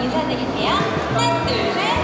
인사드릴게요. 하나, 둘, 셋.